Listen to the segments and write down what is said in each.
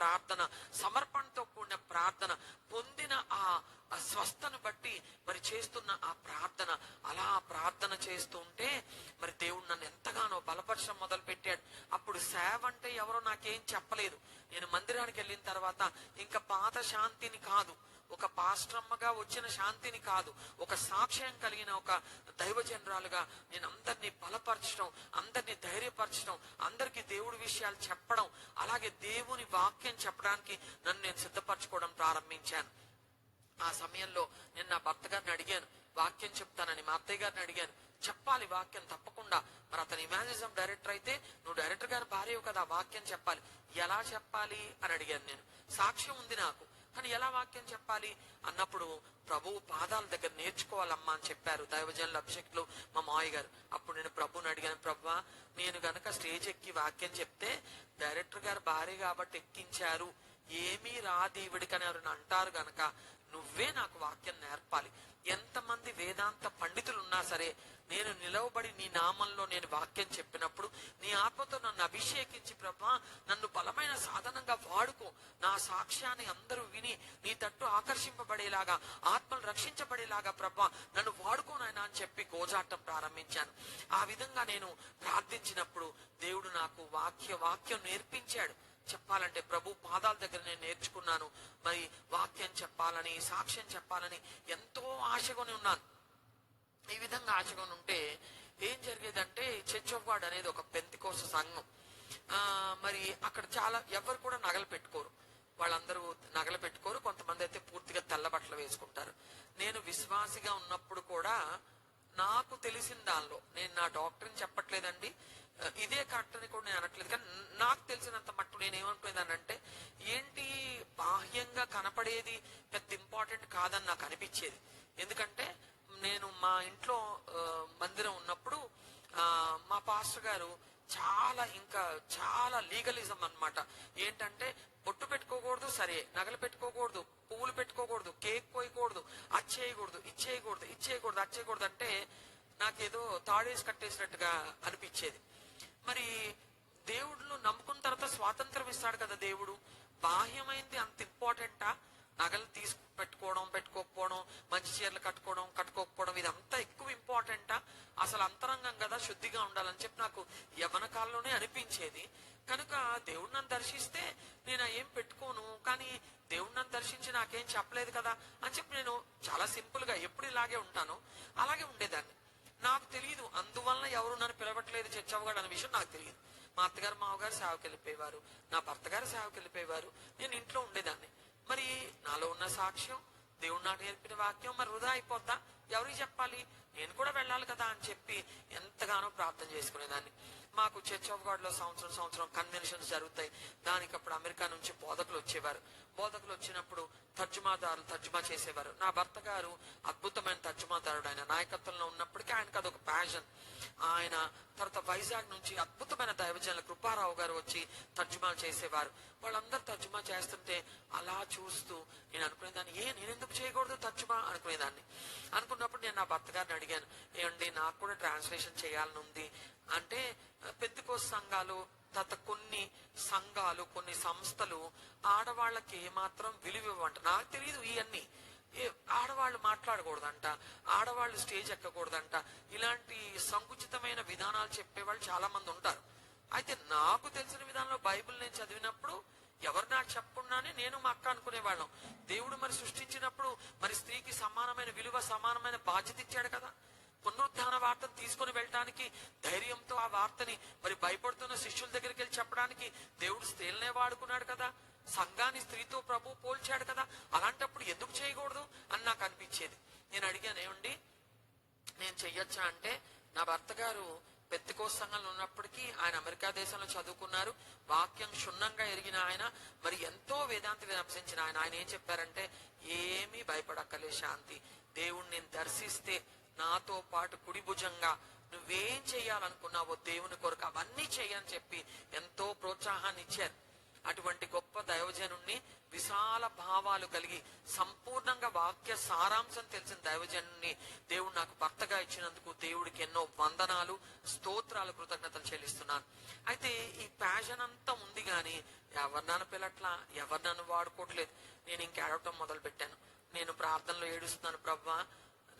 ప్రార్థన సమర్పణతో కూడిన ప్రార్థన పొందిన ఆ స్వస్థను బట్టి మరి చేస్తున్న ఆ ప్రార్థన. అలా ప్రార్థన చేస్తూ ఉంటే మరి దేవుడు నన్ను ఎంతగానో బలపరచడం మొదలు పెట్టాడు అప్పుడు సేవ అంటే ఎవరో నాకేం చెప్పలేదు. నేను మందిరానికి వెళ్ళిన తర్వాత ఇంకా పాత శాంతిని కాదు. ఒక పాస్ట్రమ్మగా వచ్చిన శాంతిని కాదు ఒక సాక్ష్యం కలిగిన ఒక దైవజనరాలుగా నేను అందరినీ బలపరచడం అందరినీ ధైర్యపరచడం అందరికీ దేవుడి విషయాలు చెప్పడం అలాగే దేవుని వాక్యం చెప్పడానికి నన్ను నేను సిద్ధపరచుకోవడం ప్రారంభించాను. ఆ సమయంలో నేను నా భర్త గారిని అడిగాను వాక్యం చెప్తానని మా అత్తయ్య గారిని అడిగాను చెప్పాలి వాక్యం తప్పకుండా. మరి అతను ఇమాజిజం డైరెక్టర్ అయితే నువ్వు డైరెక్టర్ గారి భార్యవు కదా వాక్యం చెప్పాలి. ఎలా చెప్పాలి? అని అడిగాను నేను. సాక్ష్యం ఉంది నాకు. కానీ ఎలా వాక్యం చెప్పాలి? అన్నప్పుడు ప్రభువు పాదాల దగ్గర నేర్చుకోవాలమ్మా అని చెప్పారు దైవజనుల అభిషక్తులు మా మావయ్య గారు. అప్పుడు నేను ప్రభుని అడిగాను ప్రభా నేను గనక స్టేజ్ ఎక్కి వాక్యం చెప్తే డైరెక్టర్ గారు భార్య కాబట్టి ఎక్కించారు. ఏమీ రాదీవిడికని ఎవరైనా అంటారు గనక నువ్వే నాకు వాక్యం నేర్పాలి. ఎంతమంది వేదాంత పండితులు ఉన్నా సరే నేను నిలవబడి నీ నామంలో నేను వాక్యం చెప్పినప్పుడు నీ ఆత్మతో నన్ను అభిషేకించి ప్రభా నన్ను బలమైన సాధనంగా వాడుకో. నా సాక్ష్యాన్ని అందరూ విని నీ తట్టు ఆకర్షింపబడేలాగా ఆత్మలు రక్షించబడేలాగా ప్రభా నన్ను వాడుకోనైనా అని చెప్పి గోజాటం ప్రారంభించాను. ఆ విధంగా నేను ప్రార్థించినప్పుడు దేవుడు నాకు వాక్య వాక్యం నేర్పించాడు. చెప్పాలంటే ప్రభు పాదాల దగ్గర నేను నేర్చుకున్నాను. మరి వాక్యం చెప్పాలని సాక్ష్యం చెప్పాలని ఎంతో ఆశకొని ఉన్నాను. ఈ విధంగా ఆచరణ ఉంటే ఏం జరిగేదంటే చర్చ్ ఆఫ్ గాడ్ అనేది ఒక పెంతికోస సంఘం. ఆ మరి అక్కడ చాలా ఎవరు కూడా నగలు పెట్టుకోరు. వాళ్ళందరూ నగలు పెట్టుకోరు. కొంతమంది అయితే పూర్తిగా తెల్ల బట్టలు వేసుకుంటారు. నేను విశ్వాసిగా ఉన్నప్పుడు కూడా నాకు తెలిసిన దానిలో నేను నా డాక్టర్ని చెప్పట్లేదండి. ఇదే కరెక్ట్ అని కూడా నేను అనట్లేదు. కానీ నాకు తెలిసినంత మట్టు నేను ఏమనుకునేదానంటే ఏంటి బాహ్యంగా కనపడేది పెద్ద ఇంపార్టెంట్ కాదని నాకు అనిపించేది. ఎందుకంటే నేను మా ఇంట్లో మందిరం ఉన్నప్పుడు మా పాస్టర్ గారు చాలా ఇంకా చాలా లీగలిజం అన్నమాట. ఏంటంటే బొట్టు పెట్టుకోకూడదు సరే నగలు పెట్టుకోకూడదు పువ్వులు పెట్టుకోకూడదు కేక్ పోయకూడదు అది చేయకూడదు ఇది చేయకూడదు ఇది చేయకూడదు అది చేయకూడదు అంటే నాకేదో తాడేసి కట్టేసినట్టుగా అనిపించేది. మరి దేవుడు నమ్ముకున్న తర్వాత స్వాతంత్రం ఇస్తాడు కదా దేవుడు. బాహ్యమైంది అంత ఇంపార్టెంటా నగలు తీసు పెట్టుకోవడం పెట్టుకోకపోవడం మంచి చీరలు కట్టుకోవడం కట్టుకోకపోవడం ఇదంతా ఎక్కువ ఇంపార్టెంటా అసలు అంతరంగం కదా శుద్ధిగా ఉండాలని చెప్పి నాకు యవన కాలంలోనే అనిపించేది. కనుక దేవుడు నన్ను దర్శిస్తే నేను ఏం పెట్టుకోను? కానీ దేవుడు నన్ను దర్శించి నాకేం చెప్పలేదు కదా అని చెప్పి నేను చాలా సింపుల్గా ఎప్పుడు ఇలాగే ఉంటాను. అలాగే ఉండేదాన్ని. నాకు తెలియదు అందువలన ఎవరు నన్ను పిలవట్లేదు చచ్చవగాడు అనే విషయం నాకు తెలియదు మా అత్తగారు మామగారు సేవకి వెళ్ళిపోయేవారు నా భర్త గారు సేవకి వెళ్ళిపోయేవారు నేను ఇంట్లో ఉండేదాన్ని. మరి నాలో ఉన్న సాక్ష్యం దేవుడు నాకు నేర్పిన వాక్యం మరి వృధా అయిపోద్దా? ఎవరికి చెప్పాలి? నేను కూడా వెళ్ళాలి కదా అని చెప్పి ఎంతగానో ప్రార్థన చేసుకునేదాన్ని. మాకు చర్చ్ ఆఫ్ గాడ్లో సంవత్సరం సంవత్సరం కన్వెన్షన్స్ జరుగుతాయి. దానికి అప్పుడు అమెరికా నుంచి బోధకులు వచ్చేవారు. బోధకులు వచ్చినప్పుడు తర్జుమాదారులు తర్జుమా చేసేవారు. నా భర్త గారు అద్భుతమైన తర్జుమాదారుడు ఆయన. నాయకత్వంలో ఉన్నప్పటికీ ఆయనకు అదొక ప్యాషన్ ఆయన తర్వాత వైజాగ్ నుంచి అద్భుతమైన దైవజనుల కృపారావు గారు వచ్చి తర్జుమా చేసేవారు. వాళ్ళందరూ తర్జుమా చేస్తుంటే అలా చూస్తూ నేను అనుకునేదాన్ని ఏ నేను ఎందుకు చేయకూడదు తర్జుమా? అనుకునేదాన్ని. అనుకున్నప్పుడు నేను నా భర్త గారిని అడిగాను ఏమండి నాకు కూడా ట్రాన్స్లేషన్ చేయాలని ఉంది. అంటే పెద్దకోస సంఘాలు తర్వాత కొన్ని సంఘాలు కొన్ని సంస్థలు ఆడవాళ్ళకి ఏమాత్రం విలువ ఇవ్వంట నాకు తెలియదు ఇవన్నీ మాట్లాడకూడదంట ఆడవాళ్ళు స్టేజ్ ఎక్కకూడదంట. ఇలాంటి సంకుచితమైన విధానాలు చెప్పేవాళ్ళు చాలా మంది ఉంటారు. అయితే నాకు తెలిసిన విధానంలో బైబిల్ నేను చదివినప్పుడు ఎవరు నాకు చెప్పకుండానే నేను మా అక్క అనుకునేవాళ్ళం. దేవుడు మరి సృష్టించినప్పుడు మరి స్త్రీకి సమానమైన విలువ సమానమైన బాధ్యత ఇచ్చాడు కదా. పునరుద్ధాన వార్తను తీసుకొని వెళ్ళడానికి ధైర్యంతో ఆ వార్తని మరి భయపడుతున్న శిష్యుల దగ్గరికి వెళ్ళి చెప్పడానికి దేవుడు స్త్రీలనే వాడుకున్నాడు కదా. సంఘాన్ని స్త్రీతో ప్రభు పోల్చాడు కదా అలాంటప్పుడు ఎందుకు చేయకూడదు అని నాకు అనిపించేది. నేను అడిగాను ఏమండి నేను చెయ్యొచ్చా అంటే నా భర్త గారు పెద్దకోస సంఘంలో ఉన్నప్పటికీ ఆయన అమెరికా దేశంలో చదువుకున్నారు వాక్యం క్షుణ్ణంగా ఎరిగిన ఆయన మరి ఎంతో వేదాంతి విమర్శించిన ఆయన. ఆయన ఏం చెప్పారంటే ఏమీ భయపడక్కలే శాంతి దేవుణ్ణి నేను దర్శిస్తే నాతో పాటు కుడి భుజంగా నువ్వేం చేయాలనుకున్నావో దేవుని కొరకు అవన్నీ చేయని చెప్పి ఎంతో ప్రోత్సాహాన్ని ఇచ్చారు. అటువంటి గొప్ప దైవజనుణ్ణి విశాల భావాలు కలిగి సంపూర్ణంగా వాక్య సారాంశం తెలిసిన దైవజనుణ్ణి దేవుడు నాకు భర్తగా ఇచ్చినందుకు దేవుడికి ఎన్నో వందనాలు స్తోత్రాలు కృతజ్ఞతలు చెల్లిస్తున్నాను. అయితే ఈ ప్యాషన్ అంతా ఉంది గాని ఎవరు నన్ను పిల్లట్లా ఎవరు నన్ను వాడుకోవట్లేదు. నేను ఇంకా ఏడవటం మొదలు పెట్టాను నేను ప్రార్థనలో ఏడుస్తున్నాను ప్రవ్వా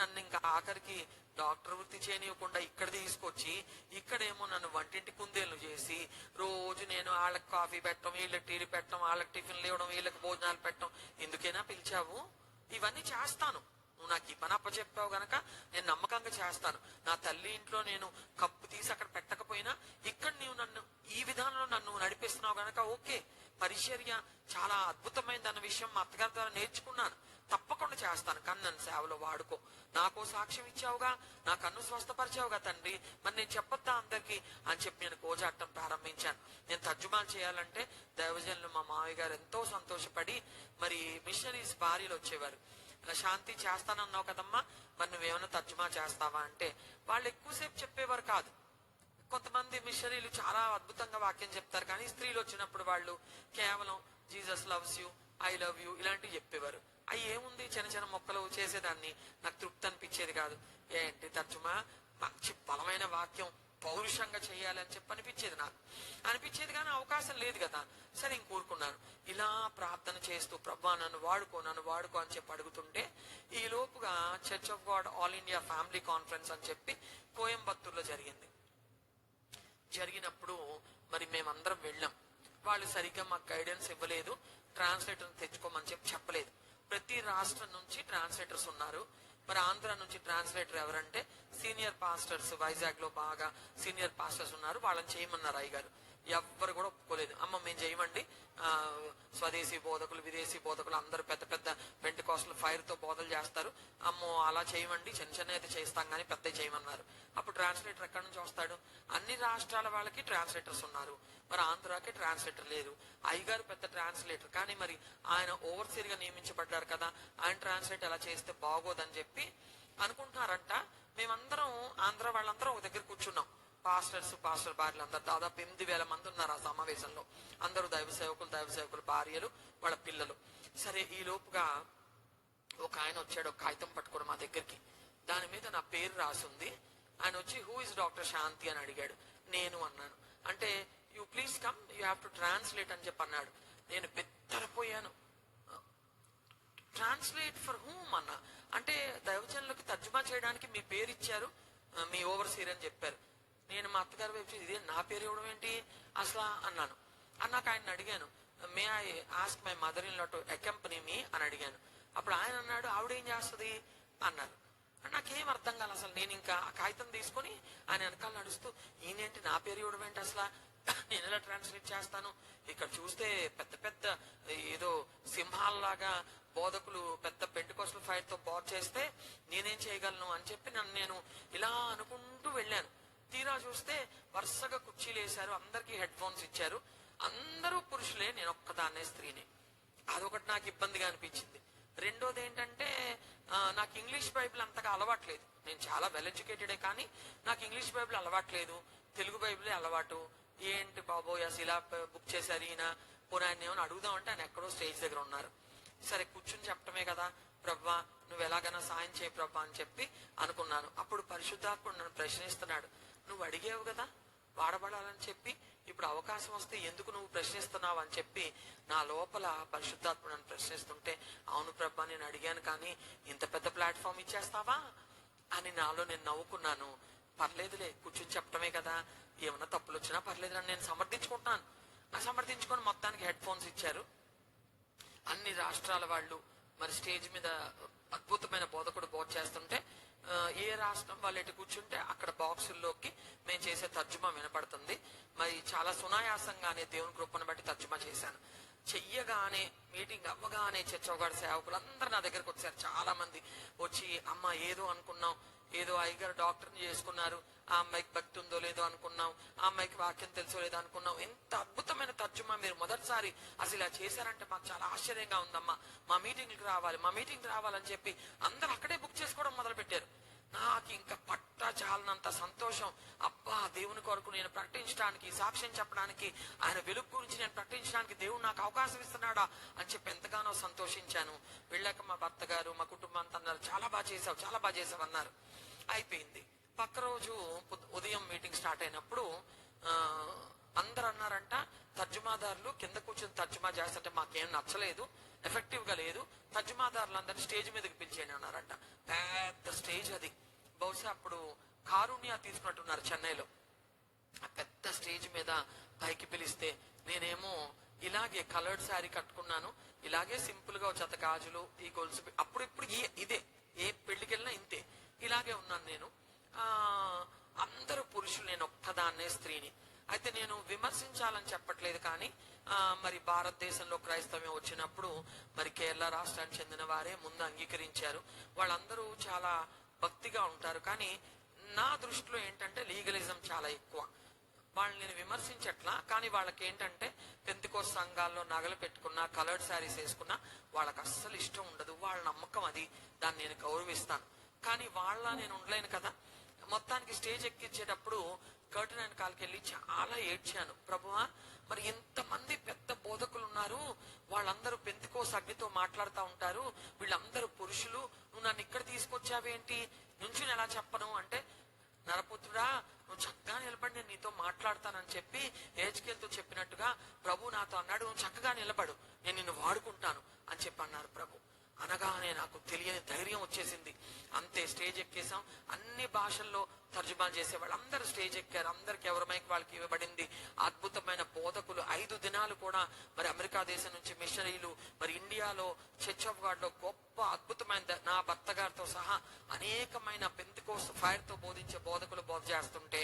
నన్ను ఇంకా ఆఖరికి డాక్టర్ వృత్తి చేయనివ్వకుండా ఇక్కడ తీసుకొచ్చి ఇక్కడేమో నన్ను వంటింటి కుందేలు చేసి రోజు నేను వాళ్ళకి కాఫీ పెట్టడం వీళ్ళకి టీలు పెట్టడం వాళ్ళకి టిఫిన్లు ఇవ్వడం వీళ్ళకి భోజనాలు పెట్టడం. ఎందుకైనా పిలిచావు? ఇవన్నీ చేస్తాను. నువ్వు నాకు ఈ పని అప్పచెప్పావు గనక నేను నమ్మకంగా చేస్తాను. నా తల్లి ఇంట్లో నేను కప్పు తీసి అక్కడ పెట్టకపోయినా ఇక్కడ నీవు నన్ను ఈ విధానంలో నన్ను నడిపిస్తున్నావు గనక ఓకే. పరిచర్య చాలా అద్భుతమైందన్న విషయం మా అత్తగారి ద్వారా నేర్చుకున్నాను. తప్పకుండా చేస్తాను. కన్నను నన్ను సేవలో వాడుకో. నాకో సాక్ష్యం ఇచ్చావుగా నా కన్ను స్వస్థపరిచావుగా తండ్రి. మరి నేను చెప్పొద్దా అందరికి అని చెప్పి నేను కోజాటం ప్రారంభించాను. నేను తర్జుమాలు చేయాలంటే దైవజనులు మా మామయ్య గారు ఎంతో సంతోషపడి మరి మిషనరీస్ భార్యలు వచ్చేవారు. శాంతి చేస్తానన్నావు కదమ్మా మరి నువ్వేమైనా తర్జుమా చేస్తావా? అంటే వాళ్ళు ఎక్కువసేపు చెప్పేవారు కాదు. కొంతమంది మిషనరీలు చాలా అద్భుతంగా వాక్యం చెప్తారు కానీ స్త్రీలు వచ్చినప్పుడు వాళ్ళు కేవలం Jesus loves you I love you ఇలాంటివి చెప్పేవారు. అవి ఏముంది? చిన్న చిన్న మొక్కలు చేసేదాన్ని. నాకు తృప్తి అనిపించేది కాదు. ఏంటి తర్జుమా మంచి బలమైన వాక్యం పౌరుషంగా చేయాలని చెప్పి అనిపించేది నాకు. అనిపించేది కానీ అవకాశం లేదు కదా. సరే ఇంకూరుకున్నాను ఇలా ప్రార్థన చేస్తూ ప్రభా నన్ను వాడుకో నన్ను వాడుకో అని చెప్పి అడుగుతుంటే ఈ లోపుగా Church of God All India family conference అని చెప్పి కోయంబత్తూరులో జరిగింది. జరిగినప్పుడు మరి మేమందరం వెళ్ళాం. వాళ్ళు సరిగ్గా మాకు గైడెన్స్ ఇవ్వలేదు. ట్రాన్స్లేటర్ తెచ్చుకోమని చెప్పి చెప్పలేదు. ప్రతి రాష్ట్రం నుంచి ట్రాన్స్లేటర్స్ ఉన్నారు. మరి ఆంధ్ర నుంచి ట్రాన్స్లేటర్ ఎవరంటే సీనియర్ పాస్టర్స్ వైజాగ్లో బాగా సీనియర్ పాస్టర్స్ ఉన్నారు. వాళ్ళని చేయమన్నారు అయ్యగారు ఎవ్వరు కూడా ఒప్పుకోలేదు. అమ్మ మేము చేయమండి. స్వదేశీ బోధకులు విదేశీ బోధకులు అందరూ పెద్ద పెద్ద పెంట్ కోసలు ఫైర్తో బోధలు చేస్తారు. అమ్మో అలా చేయమండి. చిన్న చిన్న అయితే చేస్తాం కానీ పెద్ద చేయమన్నారు. అప్పుడు ట్రాన్స్లేటర్ ఎక్కడి నుంచి వస్తాడు? అన్ని రాష్ట్రాల వాళ్ళకి ట్రాన్స్లేటర్స్ ఉన్నారు. మరి ఆంధ్రాకి ట్రాన్స్లేటర్ లేదు. అయ్యగారు పెద్ద ట్రాన్స్లేటర్ కానీ మరి ఆయన ఓవర్సీర్గా నియమించబడ్డారు కదా ఆయన ట్రాన్స్లేట్ ఎలా చేస్తే బాగోదని చెప్పి అనుకుంటున్నారంట. మేమందరం ఆంధ్ర వాళ్ళందరం ఒక దగ్గర కూర్చున్నాం. పాస్టర్స్ పాస్టర్ భార్యలు అందరు దాదాపు ఎనిమిది వేల మంది ఉన్నారు ఆ సమావేశంలో. అందరూ దైవ సేవకులు దైవ సేవకులు భార్యలు వాళ్ళ పిల్లలు. సరే ఈ లోపుగా ఒక ఆయన వచ్చాడు ఒక కాగితం పట్టుకోడు మా దగ్గరికి. దాని మీద నా పేరు రాసుంది. ఆయన వచ్చి హూ ఇస్ డాక్టర్ శాంతి అని అడిగాడు. నేను అన్నాను. అంటే you please come you have to translate అని చెప్పి అన్నాడు. నేను బెత్తరపోయాను. ట్రాన్స్లేట్ ఫర్ హూమ్ అన్న? అంటే దైవజనులకు తర్జుమా చేయడానికి మీ పేరు ఇచ్చారు మీ ఓవర్సీర్ అని చెప్పారు. నేను మా అత్తగారి వైపు ఇదే నా పేరు ఇవ్వడం ఏంటి? అసలు అన్నాను. అన్నాక ఆయన అడిగాను may I ask my mother in law to accompany me అని అడిగాను. అప్పుడు ఆయన అన్నాడు ఆవిడేం చేస్తుంది? అన్నారు నాకేం అర్థం కాదు అసలు. నేను ఇంకా ఆ కాగితం తీసుకొని ఆయన వెనకాల నడుస్తూ ఈయనేంటి నా పేరు ఇవ్వడం ఏంటి అసలు? నేను ఎలా ట్రాన్స్లేట్ చేస్తాను? ఇక్కడ చూస్తే పెద్ద పెద్ద ఏదో సింహాల్లాగా బోధకులు పెద్ద పెంటుకోస్టల్ ఫైర్తో బోధ చేస్తే నేనేం చేయగలను అని చెప్పి నన్ను నేను ఇలా అనుకుంటూ వెళ్ళాను. తీరా చూస్తే వరుసగా కుర్చీలు వేశారు అందరికి హెడ్ ఫోన్స్ ఇచ్చారు. అందరూ పురుషులే నేను ఒక్కదాన్నే స్త్రీని. అదొకటి నాకు ఇబ్బందిగా అనిపించింది. రెండోది ఏంటంటే నాకు ఇంగ్లీష్ బైబిల్ అంతగా అలవాట్లేదు. నేను చాలా వెల్ ఎడ్యుకేటెడే కానీ నాకు ఇంగ్లీష్ బైబిల్ అలవాట్లేదు. తెలుగు బైబిలే అలవాటు. ఏంటి బాబోయ్ అసలు ఇలా బుక్ చేశారు ఈయన? పోనీ ఆయన ఏమైనా అడుగుదామంటే ఆయన ఎక్కడో స్టేజ్ దగ్గర ఉన్నారు. సరే కూర్చుని చెప్పటమే కదా. ప్రభా నువ్వు ఎలాగైనా సాయం చేయి ప్రభా అని చెప్పి అనుకున్నాను. అప్పుడు పరిశుద్ధాత్ముడు నన్ను ప్రశ్నిస్తున్నాడు. నువ్వు అడిగావు కదా? వాడబడాలని చెప్పి? ఇప్పుడు అవకాశం వస్తే ఎందుకు నువ్వు ప్రశ్నిస్తున్నావు? అని చెప్పి నా లోపల పరిశుద్ధాత్ముడు నన్ను ప్రశ్నిస్తుంటే అవును ప్రభా నేను అడిగాను కానీ ఇంత పెద్ద ప్లాట్ఫామ్ ఇచ్చేస్తావా? అని నాలో నేను నవ్వుకున్నాను. పర్లేదులే కూర్చుని చెప్పటమే కదా. ఏమన్నా తప్పులు వచ్చినా పర్లేదు అని నేను సమర్థించుకుంటున్నాను. ఆ సమర్థించుకొని మొత్తానికి హెడ్ ఫోన్స్ ఇచ్చారు. అన్ని రాష్ట్రాల వాళ్ళు మరి స్టేజ్ మీద అద్భుతమైన బోధకుడు బోధ చేస్తుంటే ఏ రాష్ట్రం వాళ్ళు కూర్చుంటే అక్కడ బాక్సుల్లోకి మేము చేసే తర్జుమా వినపడుతుంది. మరి చాలా సునాయాసంగానే దేవుని కృపను బట్టి తర్జుమా చేశాను. చెయ్యగానే మీటింగ్ అవ్వగానే చర్చవగాడు సేవకులు అందరు నా దగ్గరకు వచ్చారు చాలా మంది వచ్చి అమ్మ ఏదో అనుకున్నాం ఏదో అయ్యగారు డాక్టర్ని చేసుకున్నారు. ఆ అమ్మాయికి భక్తి ఉందో లేదో అనుకున్నాం. ఆ అమ్మాయికి వాక్యం తెలుసో లేదో అనుకున్నాం. ఎంత అద్భుతమైన తర్జుమా మీరు మొదటిసారి అసలు ఇలా చేశారంటే మాకు చాలా ఆశ్చర్యంగా ఉందమ్మా. మా మీటింగ్కి రావాలి మా మీటింగ్ రావాలని చెప్పి అందరూ అక్కడే బుక్ చేసుకోవడం మొదలు పెట్టారు నాకు ఇంకా పట్ట చాలనంత సంతోషం. అబ్బా దేవుని కొరకు నేను ప్రకటించడానికి సాక్ష్యం చెప్పడానికి ఆయన వెలుగు గురించి నేను ప్రకటించడానికి దేవుడు నాకు అవకాశం ఇస్తున్నాడా అని చెప్పి ఎంతగానో సంతోషించాను. వెళ్ళాక మా భర్త గారు మా కుటుంబం అంతా అన్నారు చాలా బాగా చేసావు చాలా బాగా చేసావు అన్నారు. అయిపోయింది. పక్క రోజు ఉదయం మీటింగ్ స్టార్ట్ అయినప్పుడు అందరు అన్నారంట తర్జుమాదారులు కింద కూర్చొని తర్జుమా చేస్తుంటే మాకేం నచ్చలేదు. ఎఫెక్టివ్గా లేదు. తర్జుమాదారులందరినీ స్టేజ్ మీదకి పిలిచేయని అన్నారంట. పెద్ద స్టేజ్ అది. బహుశా అప్పుడు కారుణ్య తీసుకున్నట్టున్నారు చెన్నైలో. ఆ పెద్ద స్టేజ్ మీద పైకి పిలిస్తే నేనేమో ఇలాగే కలర్డ్ శారీ కట్టుకున్నాను ఇలాగే సింపుల్గా చెత్త గాజులు ఈ గొలుసు అప్పుడు ఇప్పుడు ఇదే ఏ పెళ్ళికి వెళ్ళినా ఇంతే. ఇలాగే ఉన్నాను నేను. ఆ అందరూ పురుషులు నేను ఒక్కదాన్నే స్త్రీని. అయితే నేను విమర్శించాలని చెప్పట్లేదు కానీ మరి భారతదేశంలో క్రైస్తవ్యం వచ్చినప్పుడు మరి కేరళ రాష్ట్రానికి చెందిన వారే ముందు అంగీకరించారు. వాళ్ళందరూ చాలా భక్తిగా ఉంటారు. కానీ నా దృష్టిలో ఏంటంటే లీగలిజం చాలా ఎక్కువ. వాళ్ళని నేను విమర్శించట్లా కానీ వాళ్ళకి ఏంటంటే పెంతికో సంఘాల్లో నగలు పెట్టుకున్నా కలర్డ్ శారీస్ వేసుకున్నా వాళ్ళకి అస్సలు ఇష్టం ఉండదు. వాళ్ళ నమ్మకం అది. దాన్ని నేను గౌరవిస్తాను. కానీ వాళ్ళ నేను ఉండలేను కదా. మొత్తానికి స్టేజ్ ఎక్కించేటప్పుడు కర్టన్ అండ్ కాల్కి వెళ్ళి చాలా ఏడ్చాను. ప్రభువా మరి ఎంతమంది పెద్ద బోధకులు ఉన్నారు వాళ్ళందరూ పెంతికోస్ అగ్నితో మాట్లాడుతూ ఉంటారు. వీళ్ళందరూ పురుషులు. నువ్వు నన్ను ఇక్కడ తీసుకొచ్చావేంటి నుంచి ఎలా చెప్పను? అంటే నరపుత్రుడా నువ్వు చక్కగా నిలబడి నేను నీతో మాట్లాడతానని చెప్పి ఏజ్కేల్తో చెప్పినట్టుగా ప్రభు నాతో అన్నాడు. నువ్వు చక్కగా నిలబడు. నేను నిన్ను వాడుకుంటాను అని చెప్పి అన్నారు ప్రభు. అనగానే నాకు తెలియని ధైర్యం వచ్చేసింది. అంతే స్టేజ్ ఎక్కేసాం అన్ని భాషల్లో తర్జుమా చేసే వాళ్ళందరూ స్టేజ్ ఎక్కారు. అందరికి ఎవరి మైక్ వాళ్ళకి ఇవ్వబడింది. అద్భుతమైన బోధకులు ఐదు దినాలు కూడా మరి అమెరికా దేశం నుంచి మిషనరీలు మరి ఇండియాలో చర్చ్ ఆఫ్ గాడ్లో గొప్ప అద్భుతమైన నా భర్త గారితో సహా అనేకమైన పెంతికోస్ ఫైర్తో బోధించే బోధకులు బోధ చేస్తుంటే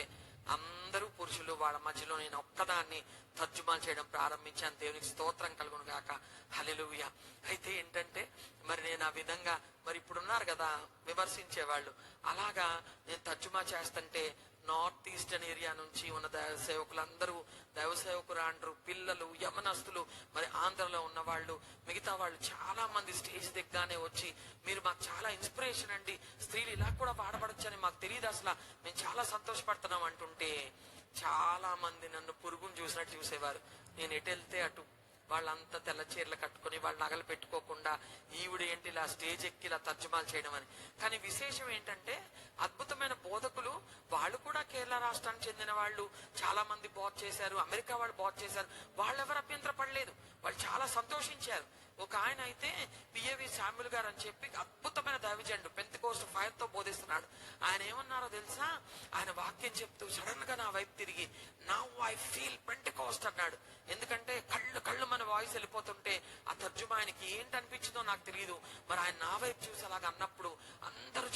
అందరూ పురుషులు వాళ్ళ మధ్యలో నేను ఒక్కదాన్ని తర్జుమా చేయడం ప్రారంభించాను. దేవునికి స్తోత్రం కలుగును గాక. హలెలుయ అయితే ఏంటంటే మరి నేను ఆ విధంగా మరి ఇప్పుడు ఉన్నారు కదా విమర్శించే వాళ్ళు అలాగా నేను తర్జుమా చేస్తుంటే నార్త్ ఈస్టర్న్ ఏరియా నుంచి ఉన్న దైవ సేవకులందరూ దైవ సేవకురాండ్రు పిల్లలు యమనస్తులు మరి ఆంధ్రలో ఉన్న వాళ్ళు మిగతా వాళ్ళు చాలా మంది స్టేజ్ దిగ్గానే వచ్చి మీరు మాకు చాలా ఇన్స్పిరేషన్ అండి స్త్రీలు ఇలా కూడా వాడబడచ్చని మాకు తెలియదు అసలు. మేము చాలా సంతోషపడుతున్నాం అంటుంటే చాలా మంది నన్ను పురుగును చూసినట్టు చూసేవారు. నేను ఎటు వెళ్తే అటు వాళ్ళంతా తెల్ల చీరలు కట్టుకొని వాళ్ళు నగలు పెట్టుకోకుండా ఈవిడ ఏంటి ఇలా స్టేజ్ ఎక్కి ఇలా తర్జుమాలు చేయడం అని. కానీ విశేషం ఏంటంటే అద్భుతమైన బోధకులు. వాళ్ళు కూడా కేరళ రాష్ట్రానికి చెందిన వాళ్ళు. చాలా మంది బోధ చేశారు. అమెరికా వాళ్ళు బోధ చేశారు. వాళ్ళు ఎవరు అభ్యంతర పడలేదు వాళ్ళు చాలా సంతోషించారు. ఒక ఆయన అయితే పిఏవి శామ్యుల్ గారు అని చెప్పి అద్భుతమైన దైవజండు పెంత కోస్ట్ ఫైర్తో బోధిస్తున్నాడు. ఆయన ఏమన్నారో తెలుసా? ఆయన వాక్యం చెప్తూ సడన్గా నా వైపు తిరిగి నా ఐ ఫీల్ పెంట కోస్ట్ అన్నాడు. ఎందుకంటే కళ్ళు కళ్ళు మన వాయిస్ వెళ్ళిపోతుంటే ఆ తర్జుమా ఆయనకి ఏంటి అనిపించిందో నాకు తెలియదు మరి ఆయన నా వైపు చూసి అలాగ అన్నప్పుడు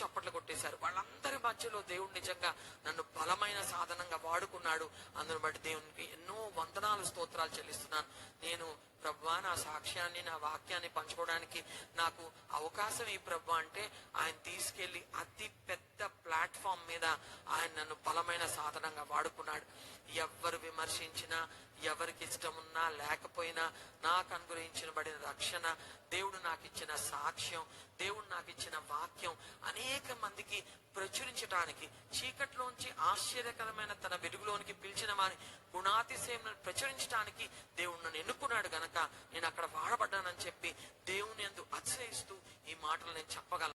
చప్పట్లు కొట్టేశారు. వాళ్ళందరి మధ్యలో దేవుడు నిజంగా నన్ను బలమైన సాధనంగా వాడుకున్నాడు. అందును బట్టి దేవునికి ఎన్నో వందనాలు స్తోత్రాలు చెల్లిస్తున్నాను. నేను ప్రభా నా సాక్ష్యాన్ని నా వాక్యాన్ని పంచుకోవడానికి నాకు అవకాశం ఈ ప్రభా అంటే ఆయన తీసుకెళ్ళి అతి పెద్ద ప్లాట్ఫామ్ మీద ఆయన నన్ను బలమైన సాధనంగా వాడుకున్నాడు. ఎవ్వరు విమర్శించినా ఎవరికి ఇష్టం ఉన్నా లేకపోయినా నాకు అనుగ్రహించబడిన రక్షణ దేవుడు నాకు ఇచ్చిన సాక్ష్యం దేవుడు నాకు ఇచ్చిన వాక్యం అనేక మందికి ప్రచురించడానికి చీకట్లోంచి ఆశ్చర్యకరమైన తన వెలుగులోనికి పిలిచిన వారి గుణాతిశయం ప్రచురించడానికి దేవుడు నన్ను ఎన్నుకున్నాడు గనక నేను అక్కడ వాడబడ్డానని చెప్పి దేవుని ఎందు అతిశయిస్తూ ఈ మాటలు నేను చెప్పగలను.